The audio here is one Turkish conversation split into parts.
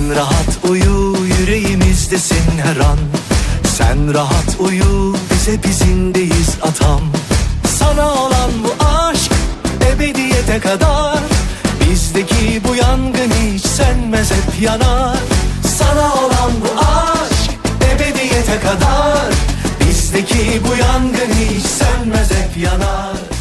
Sen rahat uyu yüreğimizdesin her an. Sen rahat uyu bize bizindeyiz atam. Sana olan bu aşk ebediyete kadar. Bizdeki bu yangın hiç sönmez hep yanar. Sana olan bu aşk ebediyete kadar. Bizdeki bu yangın hiç sönmez hep yanar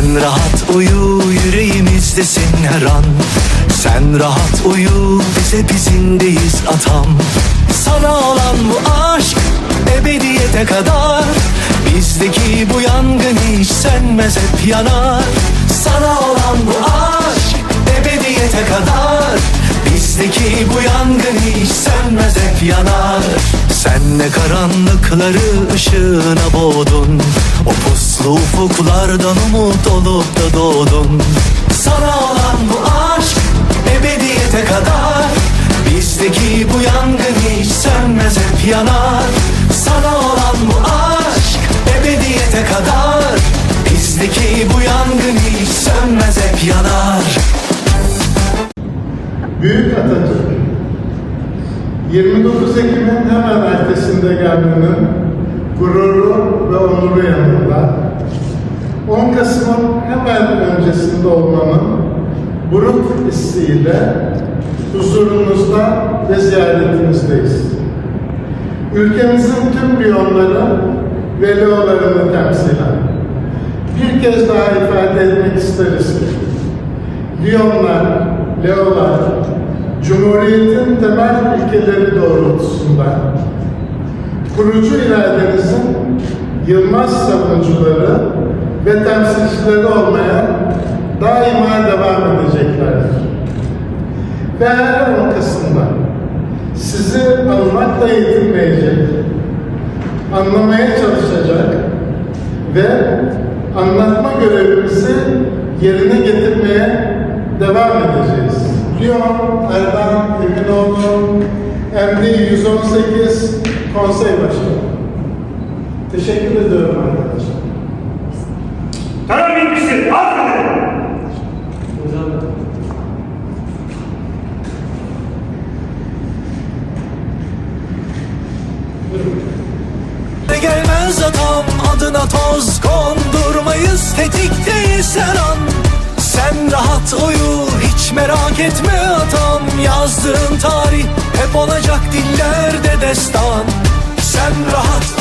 Sen rahat uyu yüreğimizdesin her an. Sen rahat uyu bize bizindeyiz atam. Sana olan bu aşk ebediyete kadar. Bizdeki bu yangın hiç sönmez hep yanar. Sana olan bu aşk ebediyete kadar. Bizdeki bu yangın hiç sönmez hep yanar. Sen ne karanlıkları ışığına boğdun. O puslu ufuklardan umut olup da doğdun. Sana olan bu aşk ebediyete kadar. Bizdeki bu yangın hiç sönmez hep yanar. Sana olan bu aşk ebediyete kadar. Bizdeki bu yangın hiç sönmez hep yanar. Büyük Atatürk. 29 Ekim'in hemen ertesinde gelmenin gururu ve onuru yanında 10 Kasım'ın hemen öncesinde olmanın buruk hissiyle huzurunuzda ve ziyaretinizdeyiz. Ülkemizin tüm biyonları ve leolarını temsilen bir kez daha ifade etmek isteriz ki Liyonlar, Leolar, Cumhuriyet'in temel ilkeleri doğrultusunda kurucu iradenizin yılmaz savunucuları ve temsilcileri olmaya daima devam edeceklerdir. Ve her 10 Kasım'da sizi anmakla yetinmeyecek, anlamaya çalışacak ve anlatma görevimizi yerine getirmeye devam edeceğiz. Lyon Erdem Eminoğlu MD 118 Konsey Başkanı. Teşekkür ediyorum arkadaşlar. Karar bitmiştir. Aferin. Gelmez adam adına toz kondurmayız tetikteyiz her an Sen rahat uyu Merak etme atam yazdığım tarih Hep olacak dillerde destan. Sen rahat